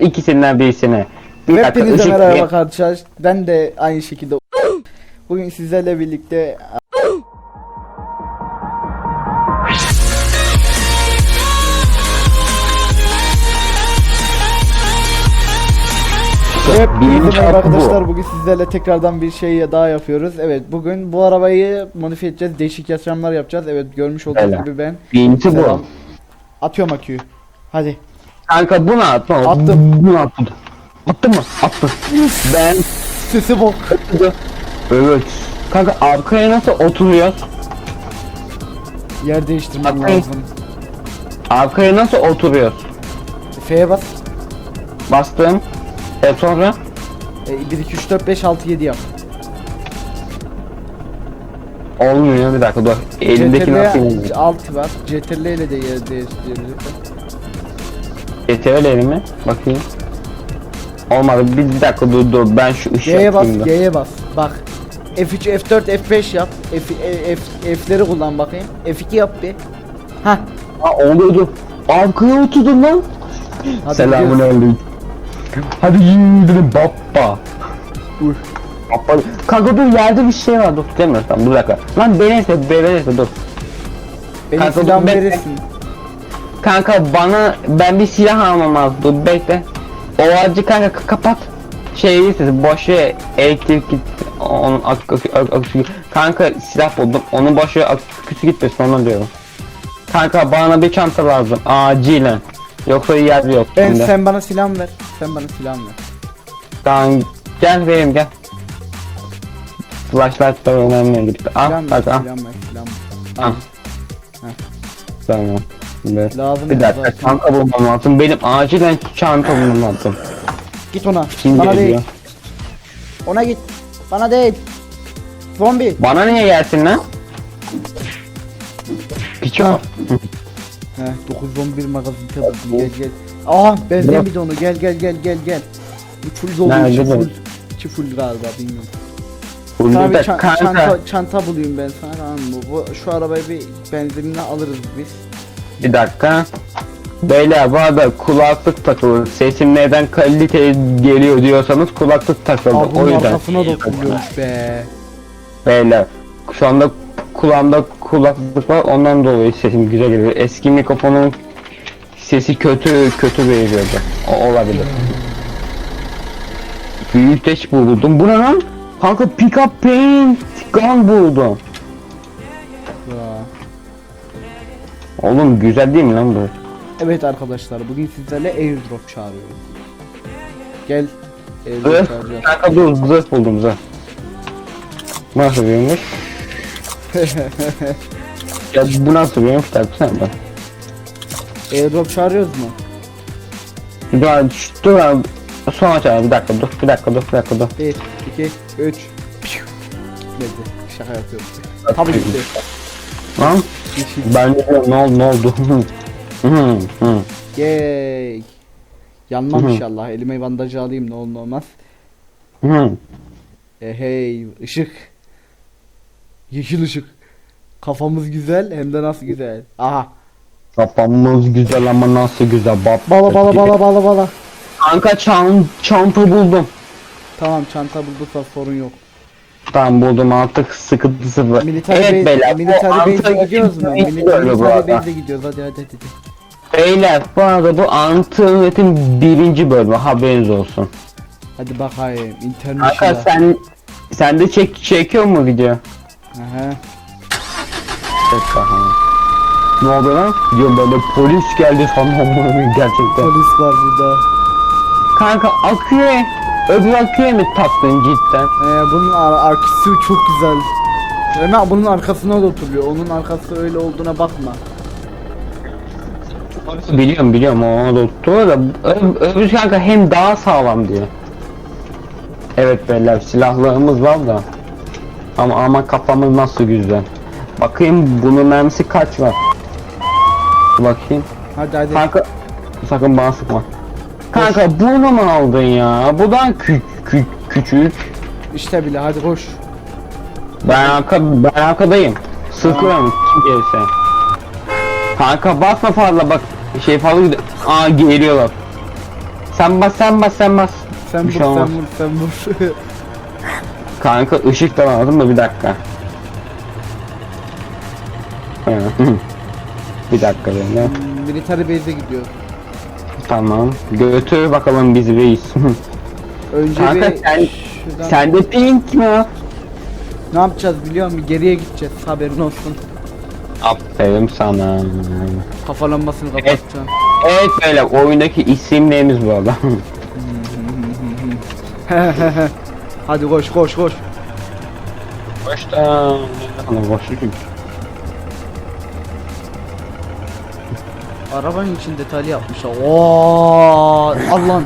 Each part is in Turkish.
ikisinden birisini. Bir dakika Hepinize ışık merhaba arkadaşlar. Ben de aynı şekilde bugün sizlerle birlikte Evet, Birinci merhaba hakkı bu. arkadaşlar. Bugün sizlerle tekrardan bir şey daha yapıyoruz. Evet, bugün bu arabayı modifiye edeceğiz. Değişik yaşamlar yapacağız. Evet, görmüş olduğunuz Öyle. gibi ben. Birincisi bu. Atıyorum aküyü. Hadi. Kanka bunu atma. Attım. Bunu attım. Attın mı? Attım. ben Sesi bok. Evet. Kanka arkaya nasıl oturuyor? Yer değiştirmem Atlayın. lazım. Arkaya nasıl oturuyor? F'ye bas. Bastım. E sonra? E, 1 2 3 4 5 6 7 yap. Olmuyor bir dakika dur. Elimdeki nasıl CTRL inmiyor? alt var. CTRL ile de yer değiştirebiliriz. Getir elimi. Bakayım. Olmadı. Bir, bir dakika dur dur. Ben şu ışığı G'ye bas, atayım da. G'ye bas. Bak. F3, F4, F5 yap. F, e, F, F'leri kullan bakayım. F2 yap bir. Hah. Ha oluyordu. Arkaya oturdum lan. Hadi Selamun gidiyoruz. aleyküm. Hadi yürüdüm baba. Uy. Baba. Kanka dur yerde bir şey var dur demiyorum tamam dur dakika. Lan benese benese dur. Benim Kanka, silahımı ben- verirsin. Kanka bana ben bir silah almam lazım bekle. O ağacı kanka kapat. Şey değilsin boş ver elektrik git. Onun ak, ak, ak, ak- kanka silah buldum. Onun boş ver aküsü gitmesin ondan diyorum. Kanka bana bir çanta lazım acilen. Yoksa yer yok Ben şimdi. sen bana silah ver. Sen bana silah ver. Tamam gel vereyim gel. Flashlight da önemli gitti. Al bak al. Al. Heh. Tamam. Ver. Lazım Bir dakika zaten. çanta bulmam lazım. Benim acilen çanta bulmam lazım. Git ona. Kim bana geliyor? değil. Ona git. Bana değil. Zombi. Bana niye gelsin lan? Piço. Ha. Heh 911 magazin buldum gel gel. Aha benzin Bırak. bidonu gel gel gel gel gel. Bu full dolu Nerede içi bu? full. İçi full galiba bilmiyorum. Sana bir da ça- kanka. çanta, çanta bulayım ben sana tamam mı? Bu, şu arabayı bir benzinle alırız biz. Bir dakika. Beyler bu arada kulaklık takılı. Sesim neden kalite geliyor diyorsanız kulaklık takıldı. Aa o yüzden. arkasına dokunuyormuş be. Beyler şu anda kulağımda kulaklık var ondan dolayı sesim güzel geliyor. Eski mikrofonun sesi kötü kötü veriyordu. O olabilir. Büyüteç buldum. Bu ne lan? Kanka pick up paint gun buldum. Oğlum güzel değil mi lan bu? Evet arkadaşlar bugün sizlerle airdrop çağırıyoruz. Gel. Zırh. Airdrop çağıracağız. Kanka dur zırh buldum zırh. Nasıl büyümüş? ya bu nasıl büyümüş taksana bak. airdrop çağırıyoruz mu? Dur abi, şşt, dur abi. Son açalım bir dakika dur bir dakika dur bir dakika dur. 1, 2, 3. Gitmedi. Şaka yapıyorum. Tabii gitti. Lan Yeşil. ben de diyorum, ne oldu ne oldu? Yay. Yanmam Hı inşallah. Elime bandajı alayım ne olur ne olmaz. E, hey ışık. Yeşil ışık. Kafamız güzel hem de nasıl güzel. Aha. Kafamız güzel ama nasıl güzel bab. Bala bala bala bala bala. Kanka çan, çanta buldum. Tamam çanta bulduysa sorun yok. Tamam buldum artık sıkıntı sıfır. Military evet beyler. bu military base'e gidiyoruz mu? arada. base'e gidiyoruz hadi hadi hadi. Beyler bu arada bu Antalya'nın birinci bölümü haberiniz olsun. Hadi bakayım. Kanka International. sen sen de çek çekiyor mu video? Aha. Çek bakalım. Ne oldu lan? Diyorum böyle polis geldi sandım gerçekten. Polis var burada. Kanka aküye aküye mi taktın cidden? Ee, bunun ar- arkası çok güzel. Hemen bunun arkasına da oturuyor. Onun arkası öyle olduğuna bakma. Biliyorum biliyorum o doktor da ö- öbür kanka hem daha sağlam diye. Evet beyler silahlarımız var da. Ama ama kafamız nasıl güzel. Bakayım bunun mermisi kaç var? Bakayım. Hadi hadi. Kanka sakın bana sıkma. Kanka bunu mu aldın ya? Bu da kü kü küçük. İşte bile hadi koş. Ben arka ben arkadayım. Sıkıyorum gelirse. Kanka basma fazla bak şey fazla gidiyor. Aa geliyorlar. Sen bas sen bas sen bas. Sen vur şey sen vur sen vur. Kanka ışık da lazım mı bir dakika. Bir dakika böyle. Military base'e gidiyor. Tamam. Götür bakalım bizi reis. Önce Kanka bir sen- şuradan Sen de pink mi? ne yapacağız biliyor musun? Geriye gideceğiz haberin olsun. Aferin sana. Kafa lambasını kapatacaksın. Evet böyle oyundaki isimlerimiz bu arada. Hadi koş koş koş. Başta. Boş Arabanın için detaylı yapmışlar. Oo, Allah'ım.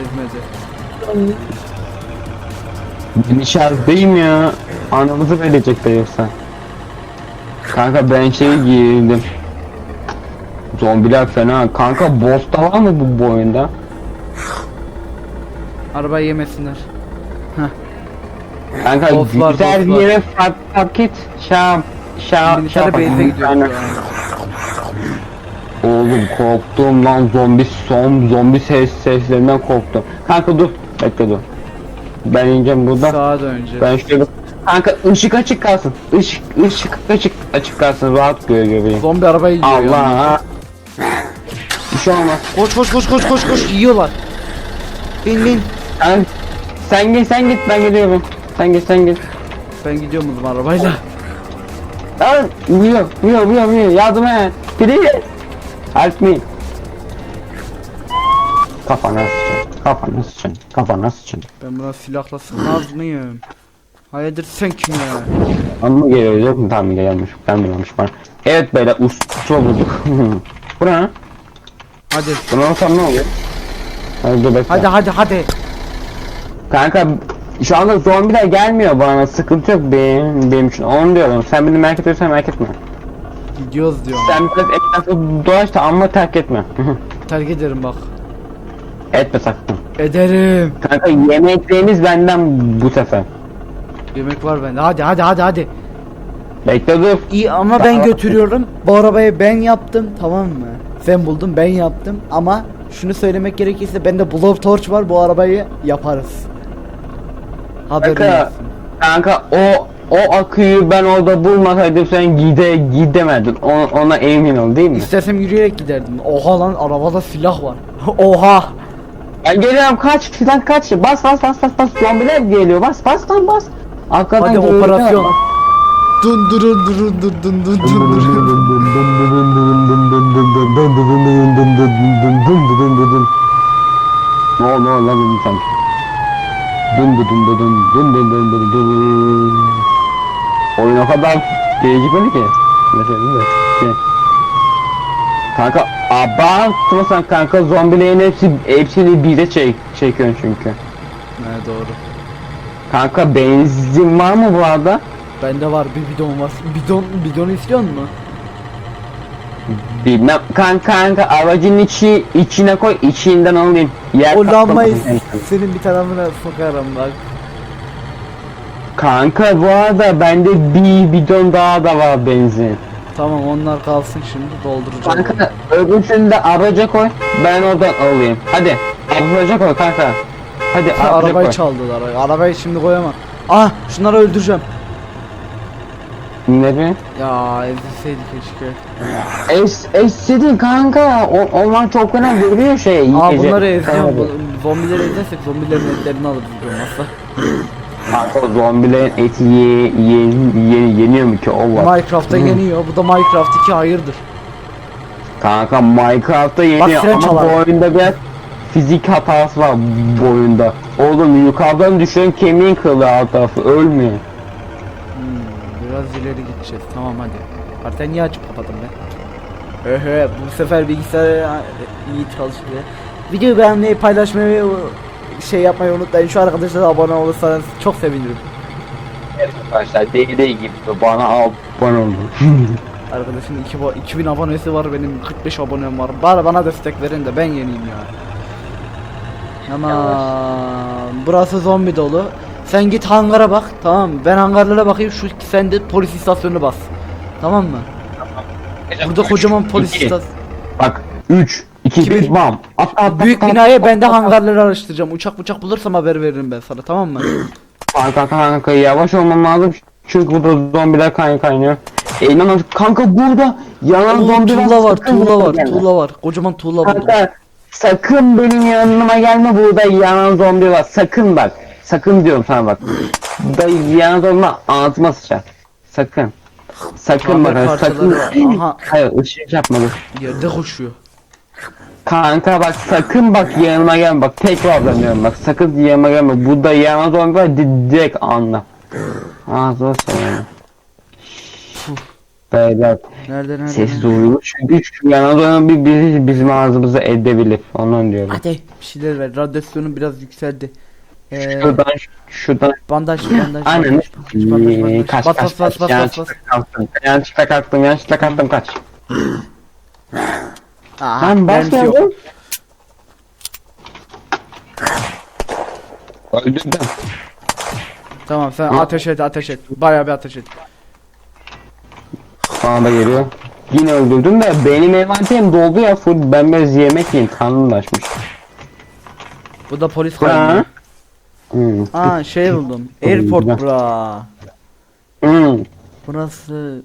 Ezmedi. Ben içerideyim ya. Anamızı verecekler yoksa. Kanka ben şey giydim. Zombiler fena. Kanka boss da var mı bu, bu oyunda? Arabayı yemesinler. Kanka Boss var, güzel bir yere fark fark et. Şap şap şap. base'e gidiyor. Aynen. Korktum lan zombi son zombi ses seslerinden korktum. Kanka dur bekle dur. Ben ineceğim burada. Sağa döneceğiz. Ben şöyle Kanka ışık açık kalsın. Işık ışık açık açık kalsın rahat göre göreyim. Zombi arabayı yiyor. Allah. Bir şey olmaz. Koş koş koş koş koş koş yiyorlar. Bin bin. Sen, sen git sen git ben geliyorum. Sen git sen git. Ben gidiyorum o arabayla. Lan vuruyor vuruyor vuruyor vuruyor yardım et. Please. Help me. Kafana sıçın. Kafana sıçın. Kafana sıçın. Ben buna silahla sıkmaz mıyım? Hayırdır sen kim ya? Ama geliyor yok mu? Tamam gelmiş. Ben biliyormuş bana. Evet böyle usta bulduk. Bu ne? Hadi. Bunu olsam ne oluyor? Hadi dur bekle. Hadi hadi hadi. Kanka şu anda zombiler gelmiyor bana sıkıntı yok benim, benim için onu diyorum sen beni merak ediyorsan merak etme Gidiyoruz diyorum. sen biraz etrafı dolaş da ama terk etme Terk ederim bak. etme sakın Ederim. kanka yemeklerimiz benden bu sefer Yemek var bende. Hadi hadi hadi hadi. bekle dur İyi ama ben götürüyorum. Bu arabayı ben yaptım tamam mı? Sen buldun ben yaptım ama şunu söylemek gerekirse bende blowtorch var bu arabayı yaparız. Haberin kanka, olsun. kanka o o aküyü ben orada bulmasaydım sen gide gidemedin ona, ona emin ol değil mi? İstersem yürüyerek giderdim. Oha lan arabada silah var. Oha. Ben geliyorum kaç lan kaç bas bas bas bas bas zombiler geliyor bas bas lan bas Arkadan Hadi geliyor, operasyon. Dun durun durun dun dun dun dun dun. Ne oldu lan dedim sen. Dın dın dın dın dın dın dın dın dın. Oyun o kadar gecikmedi ki. Mesela mi? Ki. Kanka abartmasan kanka zombilerin hepsi hepsini bize çek çekiyorsun çünkü. Ne doğru. Kanka benzin var mı bu arada? Bende var bir bidon var. Bidon bidon istiyor musun? Bilmem kanka kanka aracın içi içine koy içinden alayım. Yer O lambayı senin bir tarafına sokarım bak. Kanka bu arada bende bir bidon daha da var benzin. Tamam onlar kalsın şimdi dolduracağım. Kanka öbürsünü de araca koy ben oradan alayım. Hadi araca koy kanka. Hadi Ha, araca arabayı koy. çaldılar. Arabayı şimdi koyamam. Ah şunları öldüreceğim. Ne be? Ya ezilseydi keşke. Es, essedin kanka. O, onlar çok fena vuruyor şey. Aa bunları ezeceğim. Tamam. Bu- Zombileri ezersek zombilerin etlerini alırız aslında. Kanka zombilerin eti ye, ye, ye, yeniyor mu ki o var. Minecraft'ta yeniyor. Bu da Minecraft 2 hayırdır. Kanka Minecraft'ta yeniyor ama çalar. bu oyunda biraz fizik hatası var bu oyunda. Oğlum yukarıdan düşen kemiğin kırılıyor alt tarafı ölmüyor. Hmm, biraz ileri gideceğiz. Tamam hadi. Haritayı niye açıp kapadım ben? Ehe bu sefer bilgisayar iyi çalıştı. Videoyu beğenmeyi, paylaşmayı, şey yapmayı unutmayın. Şu arkadaşlara abone olursanız çok sevinirim. Arkadaşlar deli gibi bana abone olun. Arkadaşın 2 bo- 2000 abonesi var benim 45 abonem var. Bari bana destek verin de ben yeniyim ya. Ama burası zombi dolu. Sen git hangara bak tamam? Ben hangarlara bakayım şu sen de polis istasyonuna bas. Tamam mı? Burada kocaman polis İki. istasyonu. Bak 3 2 2 İki, bir. bir bam. At, at, Büyük binaya ben de hangarları araştıracağım. Uçak uçak bulursam haber veririm ben sana tamam mı? Kanka kanka yavaş olmam lazım. Çünkü burada zombiler kay kaynıyor. E inan kanka burada yanan Oo, zombi tuğla var, sakın tuğla var, gelme. tuğla var. Kocaman tuğla var. Kanka sakın benim yanıma gelme burada yanan zombi var. Sakın bak. Sakın diyorum sana bak. Burada yanan zombi ağzıma sıçar. Sakın. Sakın bak sakın. parçaları var. Aha. Hayır ışık yapma dur. Yerde koşuyor. Kanka bak sakın bak yanıma gelme bak tekrar diyorum bak sakın yanıma gelme burada yanan zombi var di- direkt anla. Ağzına sıçarım. Beyler Nerede nerede? ses nerede? duyuyor çünkü şu yanan zombi bizi bizim ağzımıza edebilir ondan diyorum. Hadi bir şeyler ver. Radyasyonun biraz yükseldi. Ee, Şuradan şuradan bandaj bandaj. Aynen. bandaj, bandaj, bandaj, bandaj. Kaç Bas kaç bas bas bas bas bas. Yanlışlıkla kalktım. Yanlışlıkla kalktım. Yanlışlıkla kalktım kaç. Aha, Lan bas mermisi yok. Öldürdüm. Tamam sen ateş et ateş et. Bayağı bir ateş et. Bana da geliyor. Yine öldürdüm de benim envanterim doldu ya full ben biraz yemek yiyeyim açmış. Bu da polis Ha? kaynıyor. Hmm. Aa şey buldum. Airport bra. Hmm. Burası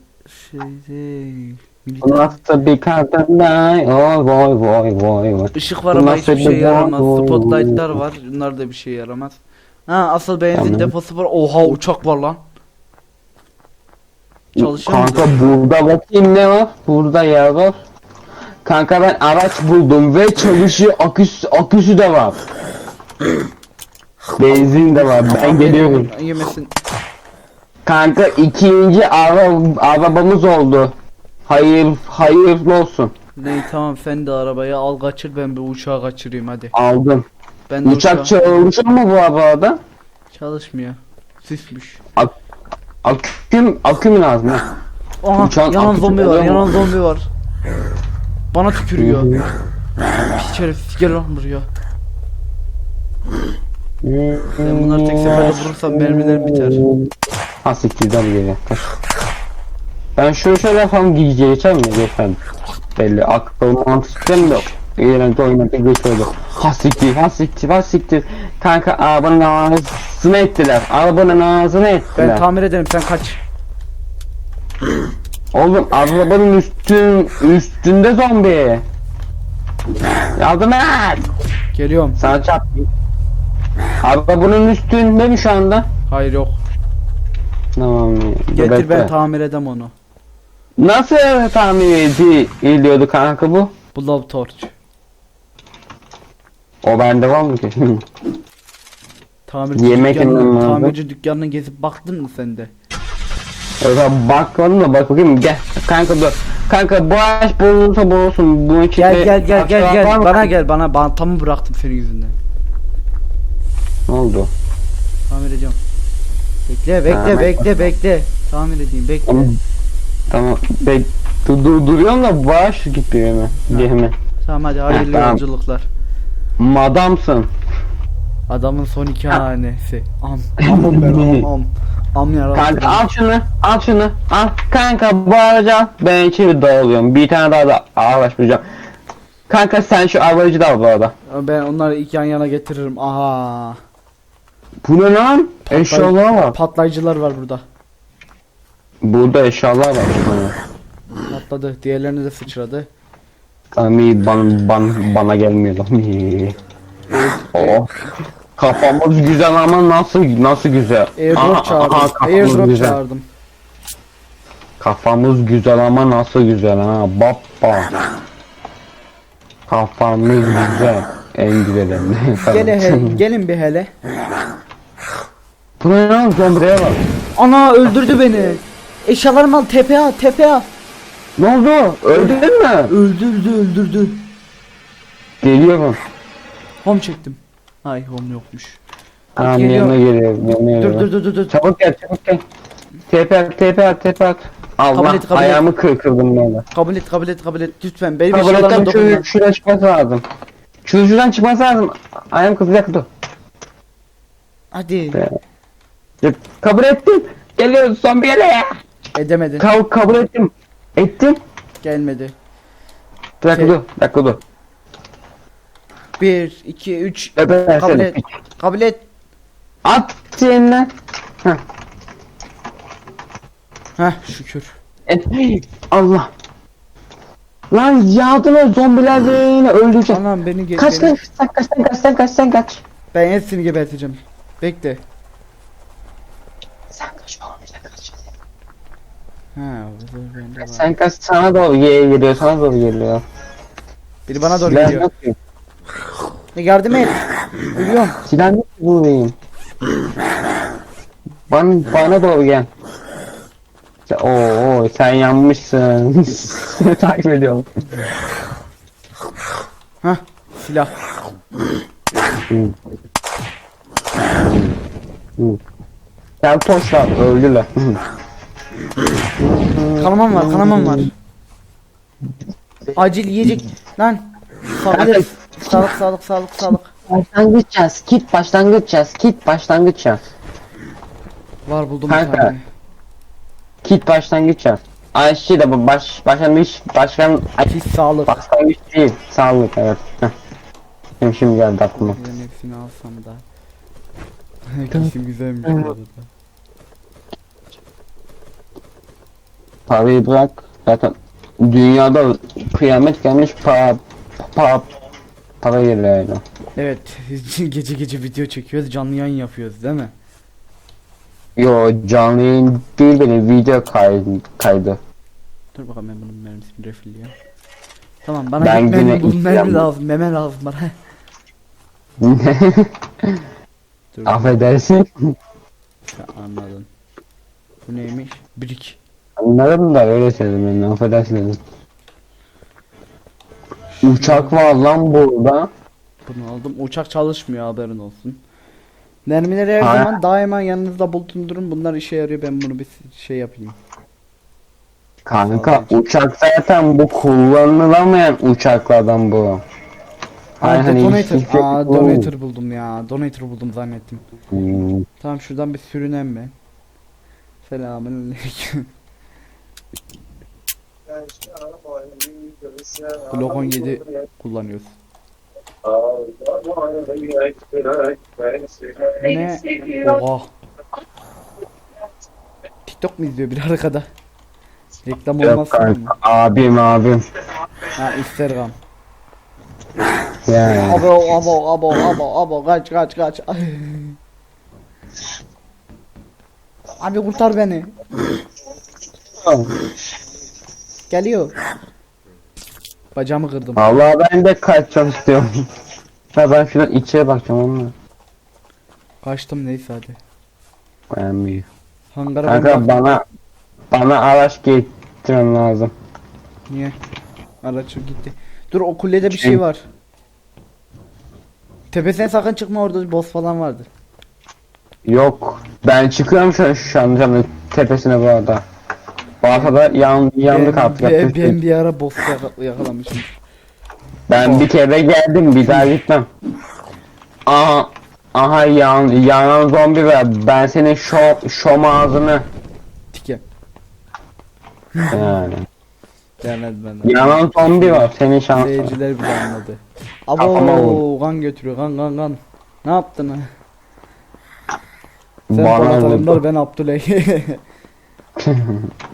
şey değil. Bu Militer. nasıl bir kadın day? Oy vay vay vay vay. Işık var ama nasıl hiçbir şey bir yaramaz. boy- Spotlight'lar var. Bunlar da bir şey yaramaz. Ha asıl benzin Tamam. deposu var. Oha uçak var lan. Çalışıyor? Kanka burada bakayım ne var? Burada yer var. Kanka ben araç buldum ve çalışıyor aküsü, aküsü de var. Benzin de var ben geliyorum. Yemesin. Kanka ikinci ara, arabamız oldu. Hayır hayırlı olsun. Ney tamam sen de arabayı al kaçır ben bir uçağı kaçırayım hadi. Aldım. Ben de Uçak uçağı- çalışıyor mu bu arabada? çalışmıyor. Süsmüş. Aküm, akü mü lazım? ha? Aha Uçağın yanan zombi var oluyor mu? yanan zombi var. Bana tükürüyor. Piç herif gel lan buraya. Ben bunları tek seferde vurursam mermilerim biter. Ha geliyor. Kaç. Ben şöyle şöyle yapalım gideceği geçer mi? Geçer. Belli. Akıl mantık sistemi de yok. İğrenç oynadı geçiyordu. Ha siktir, ha siktir, ha siktir. Kanka arabanın ağzını ettiler. Arabanın ağzını Ben ettiler. tamir ederim sen kaç. Oğlum arabanın üstün üstünde zombi. Yardım et. Geliyorum. Sana çarptım. Arabanın üstünde mi şu anda? Hayır yok. Tamam. Getir bekle. ben tamir edem onu. Nasıl tahmin edi- ediliyordu kanka bu? Bu love torch. O bende var mı ki? Tamirci Yemek lazım. tamirci dükkanına gezip baktın mı sen de? Öyle bakmadım da bak bakayım gel. Kanka dur. Kanka bu ağaç bulunursa bulunsun. Bunun içinde Gel gel gel gel gel bana gel bana bantamı bıraktım senin yüzünden. Ne oldu? Tamir ediyorum. Bekle bekle Ha. bekle bekle. Tamir edeyim bekle. Tamam. Tamam. Bek dur, dur, duruyorum da ağaç gitmiyor hemen. Gemi. Tamam hadi hayırlı tamam. yolculuklar. Madamsın. Adamın son iki hanesi. Am. Amım ben am am. Am yarabbim. Kanka al şunu. Al şunu. Al. Kanka bu. Ben içeri dağılıyorum. Bir tane daha da araç bulacağım. Kanka sen şu aracı da al bu arada. Ben onları iki yan yana getiririm. Aha. Bu ne lan? Eşyalar var. Patlayıcılar var burada. Burada eşyalar var. Patladı. Diğerlerini de sıçradı. Tamam iyi bana, bana, bana gelmiyor lan. İyi. oh. Kafamız güzel ama nasıl nasıl güzel. Aha, Airdrop aha, çağırdım. kafamız Airdrop güzel. çağırdım. Kafamız güzel ama nasıl güzel ha baba. Kafamız güzel. En güzeli. Gel hele, gelin bir hele. Bu ne lan zombiye bak. Ana öldürdü beni. Eşyalarımı al tepe at tepe at. Ne oldu? Öldün mü? Öldürdü öldürdü. Geliyorum. Home çektim. Ay home yokmuş. Tamam Geliyor. yanına geliyorum. Yanına Dur geliyorum. dur dur dur dur. Çabuk gel çabuk gel. TP at TP at TP at. Allah Kabul et, kabul et. ayağımı kır kırdım böyle. Kabul et kabul et kabul et lütfen benim Kabul ettim dokunma. şu şuradan çıkması lazım. Şu şuradan çıkması lazım. Ayağım kızacak dur. Hadi. Ya, Kabul ettim. Geliyor zombi geliyor. Edemedi. Ka kabul ettim. Ettim. Gelmedi. Bir dakika Şey- dur. Bir dakika dur. 1 2 3 Bebe kabul et. Kabul et. At yeniden. Heh. Heh şükür. Et. Allah. Lan yağdılar zombiler ve yine öldürecek. Anam beni ge Kaç kaç sen kaç sen kaç sen kaç sen kaç. Ben hepsini geberteceğim. Bekle. Sen kaç oğlum sen kaç. Ha, bu da bende var. Sen kaç sana doğru ye- geliyor sana doğru geliyor. Biri bana doğru Silah geliyor. yok ki. E, yardım et. Ölüyorum. Silah yok ki buradayım. Bana, bana doğru gel. Sen- Oo sen yanmışsın. Seni takip ediyorum. Hah silah. Sen poşla öldüler. Kanamam var kanamam var. Acil yiyecek. Lan. Sağlık. Sağlık sağlık sağlık sağlık. başlangıç yaz. Kit başlangıç yaz. Kit başlangıç yaz. Var buldum bir Kanka. tane. Kit başlangıç yaz. Ayşe de bu baş başlangıç başkan ay, Pis sağlık. başlangıç değil. Sağlık evet. Heh. Şimdi, şimdi geldi aklıma. Ben hepsini alsam da. Kesim güzelmiş bu arada. Parayı bırak. Zaten dünyada kıyamet gelmiş para para para geliyor yani. Evet gece gece video çekiyoruz canlı yayın yapıyoruz değil mi? Yo canlı yayın değil benim video kaydı. kaydı. Dur bakalım ben bunun mermisini refilleyeyim. Tamam bana Ben mermi, bunun mermi lazım meme lazım bana. Dur Affedersin. Anladın. Bu neymiş? Brick. Anladım da öyle söyledim ben affedersin dedim. Uçak var lan burada. Bunu aldım. Uçak çalışmıyor haberin olsun. Mermileri her Ha. zaman daima yanınızda bulundurun. Bunlar işe yarıyor. Ben bunu bir şey yapayım. Kanka uçak zaten bu kullanılamayan uçaklardan bu. Ha, Hayır, hani detonator. hiçbir şey- Aa, donator buldum ya. Donator buldum zannettim. Hmm, Tamam şuradan bir sürünen ben. Selamünaleyküm. Glock 17 kullanıyoruz. Ne? Oha. TikTok mu izliyor bir arkada? Reklam Yok olmasın mı? kanka abim abim. Ha Instagram. Yani. Abo abo abo abo abo kaç kaç kaç. Ay. Abi kurtar beni. Geliyor. Bacağımı kırdım. Vallahi ben de kaçmak istiyorum. Ha ben şuradan içeri bakacağım onunla. Kaçtım neyse hadi. Beğenmiyor. Hangara ben Kanka bak- bana bana araç getirmen lazım. Niye? Araç gitti. Dur o kulede bir şey Şey- var. Tepesine sakın çıkma orada boss falan vardı. Yok. Ben çıkıyorum şu an şu an canın tepesine bu arada. Bu arada yan, yandık ben, artık. ben, şey ben yok. bir ara boss yaka- yakalamışım. Ben bir kere geldim bir daha gitmem. Aha aha yan, yanan zombi var. Ben senin şo, şom ağzını Tike. yani. Gelmedi benden. Yanan zombi var senin şansın. Seyirciler bile anladı. Kafama Abo kan götürüyor kan kan kan. Ne yaptın ha? Sen Bana Polat vurdu. Alemdar ben Abdüley.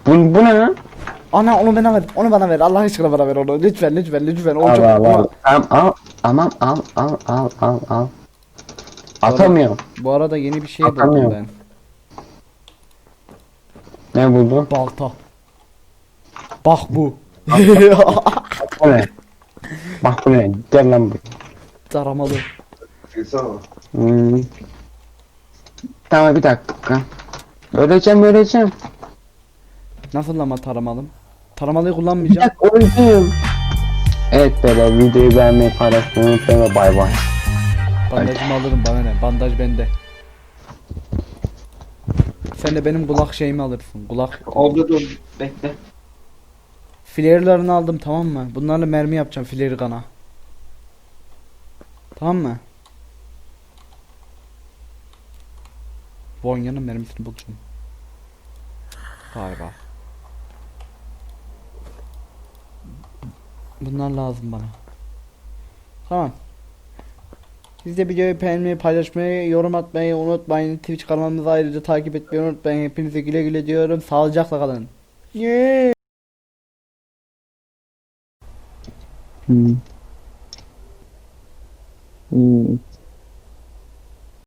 Bu, bu ne lan? Ana onu bana ver. Onu bana ver. Allah aşkına bana ver onu. Lütfen lütfen lütfen. O Al çok al al. Tamam al. Tamam al al al al al. Atamıyorum. Bu arada yeni bir şey buldum Atamıyorum. ben. Ne buldun? Balta. Bak bu. Bu ne? Bak bu ne? Gel lan bu. Taramalı. Hmm. Tamam bir dakika. Öleceğim öleceğim. Nasıl ama taramalım? Taramalıyı Bir kullanmayacağım. dakika öldüm. Evet böyle videoyu beğenmeyi paylaşmayı unutmayın ve bay bay. Bandajımı alırım bana ne? Bandaj bende. Sen de benim kulak şeyimi alırsın. Kulak. Oldu dur bekle. Flare'larını aldım tamam mı? Bunlarla mermi yapacağım flare kana. Tamam mı? Vonya'nın mermisini bulacağım. Galiba. Bunlar lazım bana. Tamam. Siz de videoyu beğenmeyi, paylaşmayı, yorum atmayı unutmayın. Twitch kanalımızı ayrıca takip etmeyi unutmayın. Hepinize güle güle diyorum. Sağlıcakla kalın. Yeah. Hmm. Hmm.